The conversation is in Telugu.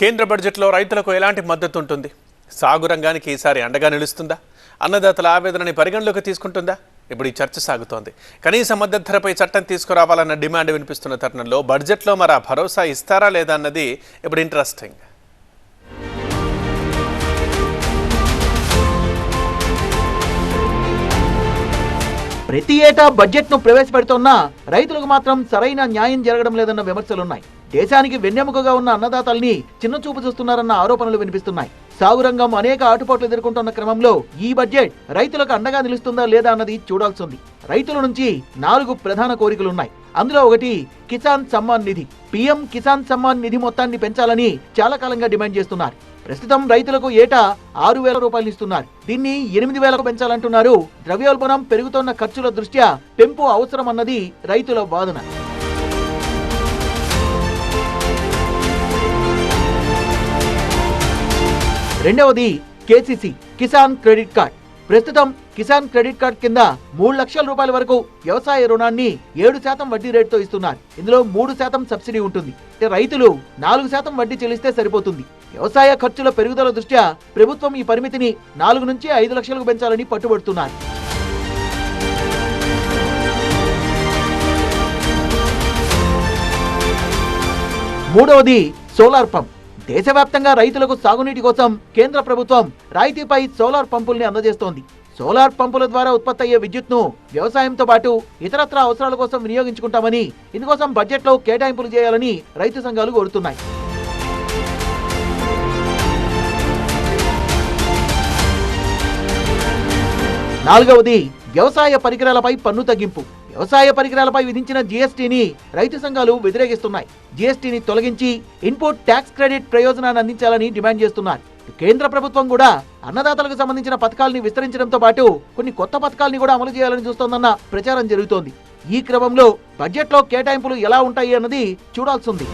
కేంద్ర బడ్జెట్లో రైతులకు ఎలాంటి మద్దతు ఉంటుంది? సాగు రంగానికి ఈసారి అండగా నిలుస్తుందా? అన్నదాతల ఆవేదనని పరిగణలోకి తీసుకుంటుందా? ఇప్పుడు ఈ చర్చ సాగుతోంది. కనీస మద్దతు ధరపై చట్టం తీసుకురావాలన్న డిమాండ్ వినిపిస్తున్న తరుణంలో బడ్జెట్లో మరి ఆ భరోసా ఇస్తారా లేదా అన్నది ఇప్పుడు ఇంట్రెస్టింగ్ ప్రతి ఏటా బడ్జెట్ను ప్రవేశపెడుతున్నా రైతులకు మాత్రం సరైన న్యాయం జరగడం లేదన్న విమర్శలున్నాయి. దేశానికి వెన్నెముకగా ఉన్న అన్నదాతల్ని చిన్నచూపు చూస్తున్నారన్న ఆరోపణలు వినిపిస్తున్నాయి. సాగు రంగం అనేక ఆటుపోట్లు ఎదుర్కొంటున్న క్రమంలో ఈ బడ్జెట్ రైతులకు అండగా నిలుస్తుందా లేదా అన్నది చూడాల్సింది. రైతుల నుంచి నాలుగు ప్రధాన కోరికలున్నాయి. అందులో ఒకటి కిసాన్ సమ్మాన్ నిధి. పీఎం కిసాన్ సమ్మాన్ నిధి మొత్తాన్ని పెంచాలని చాలా కాలంగా డిమాండ్ చేస్తున్నారు. ప్రస్తుతం రైతులకు ఏటా ఆరు వేల రూపాయలు ఇస్తున్నారు. దీన్ని ఎనిమిది వేలకు పెంచాలంటున్నారు. ద్రవ్యోల్బణం పెరుగుతున్న ఖర్చుల దృష్ట్యా పెంపు అవసరం అన్నది రైతుల వాదన. రెండవది కేసీసీ కిసాన్ క్రెడిట్ కార్డ్. ప్రస్తుతం కిసాన్ క్రెడిట్ కార్డ్ కింద మూడు లక్షల రూపాయల వరకు వ్యవసాయ రుణాన్ని ఏడు శాతం వడ్డీ రేటుతో ఇస్తున్నారు. ఇందులో మూడు శాతం సబ్సిడీ ఉంటుంది. రైతులు నాలుగు శాతం వడ్డీ చెల్లిస్తే సరిపోతుంది. వ్యవసాయ ఖర్చుల పెరుగుదల దృష్ట్యా ప్రభుత్వం ఈ పరిమితిని నాలుగు నుంచి ఐదు లక్షలకు పెంచాలని పట్టుబడుతున్నారు. మూడవది సోలార్ పంప్. దేశవ్యాప్తంగా రైతులకు సాగునీటి కోసం కేంద్ర ప్రభుత్వం రాయితీపై సోలార్ పంపుల్ని అందజేస్తోంది. సోలార్ పంపుల ద్వారా ఉత్పత్తి అయ్యే విద్యుత్ను వ్యవసాయంతో పాటు ఇతరత్ర అవసరాల కోసం వినియోగించుకుంటామని ఇందుకోసం బడ్జెట్లో కేటాయింపులు చేయాలని రైతు సంఘాలు కోరుతున్నాయి. నాలుగవది వ్యవసాయ పరికరాలపై పన్ను తగ్గింపు. వ్యవసాయ పరికరాలపై విధించిన జీఎస్టీని రైతు సంఘాలు వ్యతిరేకిస్తున్నాయి. జీఎస్టీని తొలగించి ఇన్పుట్ ట్యాక్స్ క్రెడిట్ ప్రయోజనాన్ని అందించాలని డిమాండ్ చేస్తున్నారు. కేంద్ర ప్రభుత్వం కూడా అన్నదాతలకు సంబంధించిన పథకాల్ని విస్తరించడంతో పాటు కొన్ని కొత్త పథకాల్ని కూడా అమలు చేయాలని చూస్తోందన్న ప్రచారం జరుగుతోంది. ఈ క్రమంలో బడ్జెట్లో కేటాయింపులు ఎలా ఉంటాయి అన్నది చూడాల్సింది